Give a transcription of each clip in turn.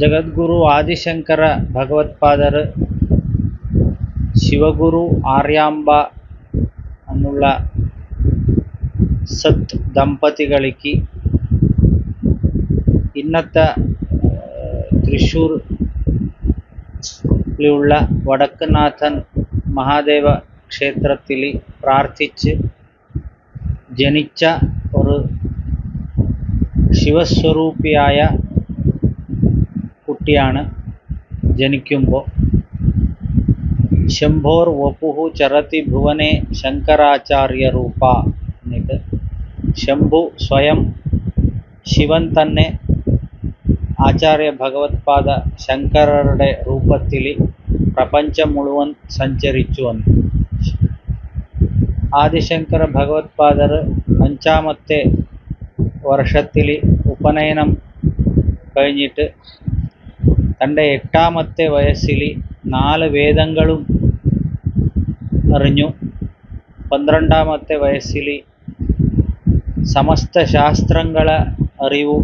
ಜಗದ್ಗುರು ಆದಿಶಂಕರ ಭಗವತ್ಪಾದರು ശിവഗുരു ആര്യാമ്പ എന്നുള്ള സത് ദമ്പതികൾക്ക് ഇന്നത്തെ തൃശ്ശൂരിലുള്ള വടക്കുനാഥൻ മഹാദേവ ക്ഷേത്രത്തിൽ പ്രാർത്ഥിച്ച് ജനിച്ച ഒരു ശിവസ്വരൂപിയായ കുട്ടിയാണ് ജനിക്കുമ്പോൾ ശംഭോർ വപുഹു ചരതി ഭുവനെ ശങ്കരാചാര്യ രൂപ എന്നിട്ട് ശംഭു സ്വയം ശിവൻ തന്നെ ആചാര്യ ഭഗവത്പാദ ശങ്കരരുടെ രൂപത്തിൽ പ്രപഞ്ചം മുഴുവൻ സഞ്ചരിച്ചു വന്നു. ആദിശങ്കര ഭഗവത്പാദർ അഞ്ചാമത്തെ വർഷത്തിൽ ഉപനയനം കഴിഞ്ഞിട്ട് തന്റെ എട്ടാമത്തെ വയസ്സിൽ നാല് വേദങ്ങളും അറിഞ്ഞു. പന്ത്രണ്ടാമത്തെ വയസ്സിൽ സമസ്ത ശാസ്ത്രങ്ങളെ അറിവ്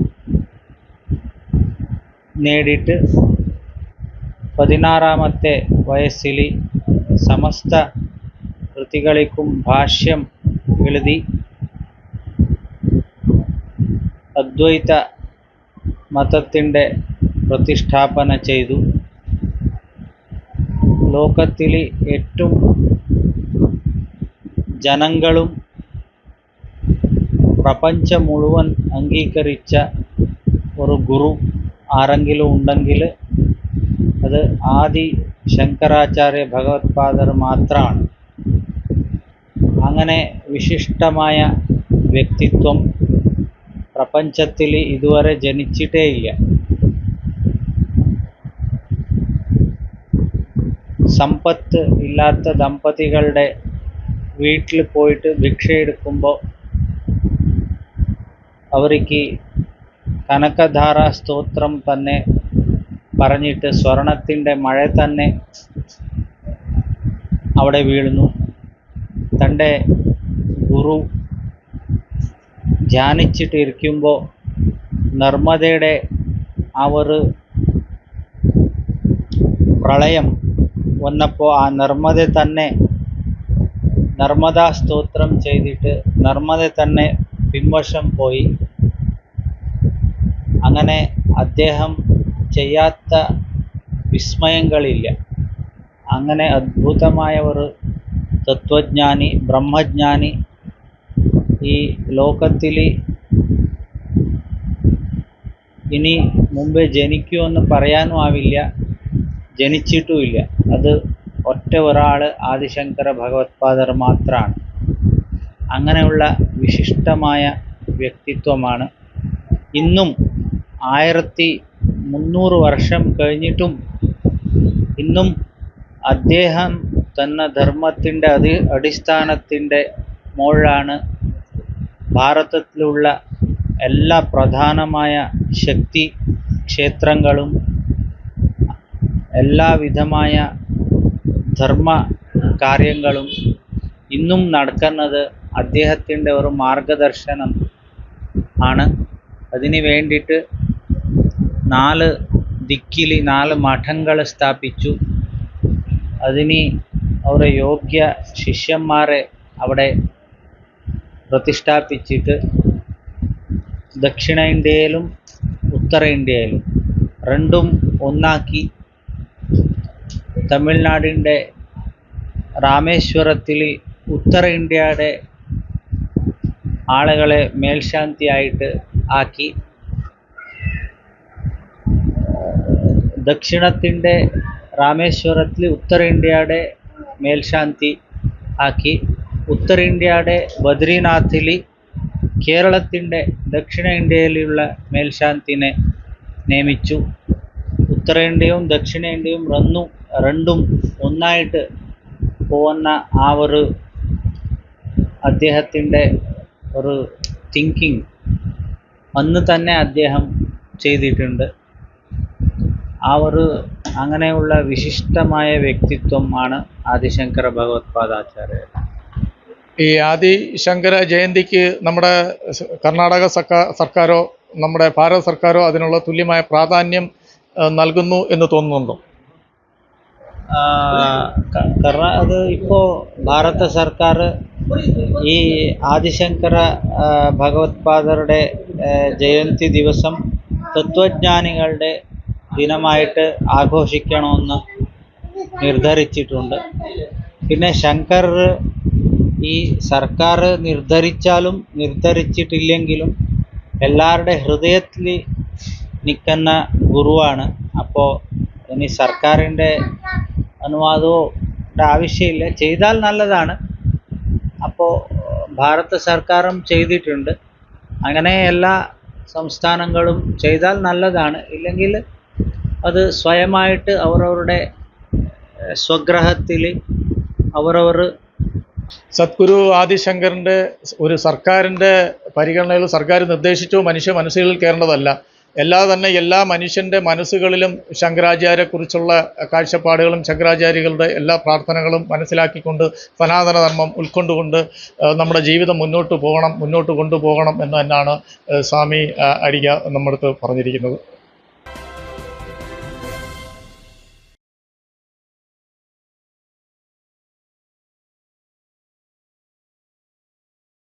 നേടിയിട്ട് പതിനാറാമത്തെ വയസ്സിൽ സമസ്ത കൃതികൾക്കും ഭാഷ്യം എഴുതി അദ്വൈത മതത്തിന്റെ പ്രതിഷ്ഠാപന ചെയ്തു. ലോകത്തിലെ ഏറ്റവും ജനങ്ങളും പ്രപഞ്ചം മുഴുവൻ അംഗീകരിച്ച ഒരു ഗുരു ആരെങ്കിലും ഉണ്ടെങ്കിൽ അത് ആദി ശങ്കരാചാര്യ ഭഗവത്പാദർ മാത്രമാണ് അങ്ങനെ വിശിഷ്ടമായ വ്യക്തിത്വം പ്രപഞ്ചത്തിൽ ഇതുവരെ ജനിച്ചിട്ടേ സമ്പത്ത് ഇല്ലാത്ത ദമ്പതികളുടെ വീട്ടിൽ പോയിട്ട് ഭിക്ഷ എടുക്കുമ്പോൾ അവർക്ക് കനകധാര സ്തോത്രം തന്നെ പറഞ്ഞിട്ട് സ്വർണത്തിന്റെ മഴ തന്നെ അവിടെ വീഴുന്നു. തന്റെ ഗുരു ധ്യാനിച്ചിട്ടിരിക്കുമ്പോൾ നർമ്മദയുടെ ആ ഒരു പ്രളയം വന്നപ്പോൾ ആ നർമ്മദ തന്നെ നർമ്മദാ സ്തോത്രം ചെയ്തിട്ട് നർമ്മദ തന്നെ പിൻവശം പോയി. അങ്ങനെ അദ്ദേഹം ചെയ്യാത്ത വിസ്മയങ്ങളില്ല. അങ്ങനെ അദ്ഭുതമായ ഒരു തത്വജ്ഞാനി ബ്രഹ്മജ്ഞാനി ഈ ലോകത്തിൽ ഇനി മുമ്പേ ജനിക്കുമെന്ന് പറയാനും ആവില്ല. ജനിച്ചിട്ടുമില്ല. അത് ഒറ്റ ഒരാൾ ആദിശങ്കര ഭഗവത്പാദർ മാത്രമാണ് അങ്ങനെയുള്ള വിശിഷ്ടമായ വ്യക്തിത്വമാണ്. ഇന്നും ആയിരത്തി മുന്നൂറ് വർഷം കഴിഞ്ഞിട്ടും ഇന്നും അദ്ദേഹം തന്ന ധർമ്മത്തിന്റെ അതി അടിസ്ഥാനത്തിന്റെ മുകളിലാണ് ഭാരതത്തിലുള്ള എല്ലാ പ്രധാനമായ ശക്തി ക്ഷേത്രങ്ങളും എല്ലാവിധമായ ധർമ്മ കാര്യങ്ങളും ഇന്നും നടക്കുന്നത് അദ്ദേഹത്തിന്റെ ഒരു മാർഗദർശനം ആണ്. അതിനു വേണ്ടിയിട്ട് നാല് ദിക്കിൽ നാല് മഠങ്ങൾ സ്ഥാപിച്ചു. അതിന് അവരെ യോഗ്യ ശിഷ്യന്മാരെ അവിടെ പ്രതിഷ്ഠാപിച്ചിട്ട് ദക്ഷിണ ഇന്ത്യയിലും രണ്ടും ഒന്നാക്കി തമിഴ്നാടിന്റെ രാമേശ്വരത്തിൽ ഉത്തര ഇന്ത്യയുടെ ആളുകളെ മേൽശാന്തിയായിട്ട് ആക്കി. ദക്ഷിണത്തിന്റെ രാമേശ്വരത്തിൽ ഉത്തര ഇന്ത്യയുടെ മേൽശാന്തി ആക്കി. ഉത്തര ഇന്ത്യയുടെ ബദ്രിനാഥിൽ കേരളത്തിന്റെ ദക്ഷിണ ഇന്ത്യയിലുള്ള മേൽശാന്തിനെ നിയമിച്ചു. ഉത്തരേന്ത്യയും ദക്ഷിണേന്ത്യയും രണ്ടും രണ്ടും ഒന്നായിട്ട് പോകുന്ന ആ ഒരു അദ്ദേഹത്തിന്റെ ഒരു തിങ്കിങ് അന്ന് തന്നെ അദ്ദേഹം ചെയ്തിട്ടുണ്ട്. ആ ഒരു അങ്ങനെയുള്ള വിശിഷ്ടമായ വ്യക്തിത്വം ആണ് ആദിശങ്കര ഭഗവത്പാദാചാര്യർ. ഈ ആദിശങ്കര ജയന്തിക്ക് നമ്മുടെ കർണാടക സർക്കാർ സർക്കാരോ നമ്മുടെ ഭാരത സർക്കാരോ അതിനുള്ള തുല്യമായ പ്രാധാന്യം നൽകുന്നു എന്ന് തോന്നുന്നുണ്ടോ? കാരണം അത് ഇപ്പോൾ ഭാരത സർക്കാർ ഈ ആദിശങ്കര ഭഗവത്പാദരുടെ ജയന്തി ദിവസം തത്വജ്ഞാനികളുടെ ദിനമായിട്ട് ആഘോഷിക്കണമെന്ന് നിർദ്ധരിച്ചിട്ടുണ്ട് പിന്നെ ശങ്കർ ഈ സർക്കാർ നിർദ്ധരിച്ചാലും നിർദ്ധരിച്ചിട്ടില്ലെങ്കിലും എല്ലാവരുടെ ഹൃദയത്തിൽ നിൽക്കുന്ന ഗുരുവാണ്. അപ്പോൾ ഇനി സർക്കാരിന്റെ അനുവാദമോ ആവശ്യമില്ല. ചെയ്താൽ നല്ലതാണ്. അപ്പോൾ ഭാരത സർക്കാരും ചെയ്തിട്ടുണ്ട്. അങ്ങനെ എല്ലാ സംസ്ഥാനങ്ങളും ചെയ്താൽ നല്ലതാണ്. ഇല്ലെങ്കിൽ അത് സ്വയമായിട്ട് അവരവരുടെ സ്വഗ്രഹത്തിൽ അവരവർ സദ്ഗുരു ആദിശങ്കറിന്റെ ഒരു സർക്കാരിന്റെ പരിഗണനയിൽ സർക്കാർ നിർദ്ദേശിച്ചോ. മനുഷ്യ മനസ്സുകളിൽ കയറേണ്ടതല്ല എല്ലാ തന്നെ എല്ലാ മനുഷ്യന്റെ മനസ്സുകളിലും ശങ്കരാചാര്യരെക്കുറിച്ചുള്ള കാഴ്ചപ്പാടുകളും ശങ്കരാചാര്യകളുടെ എല്ലാ പ്രാർത്ഥനകളും മനസ്സിലാക്കിക്കൊണ്ട് സനാതന ധർമ്മം ഉൾക്കൊണ്ടുകൊണ്ട് നമ്മുടെ ജീവിതം മുന്നോട്ട് പോകണം മുന്നോട്ട് കൊണ്ടുപോകണം എന്ന് തന്നെയാണ് സ്വാമി അരിക നമ്മുടെ അടുത്ത് പറഞ്ഞിരിക്കുന്നത്.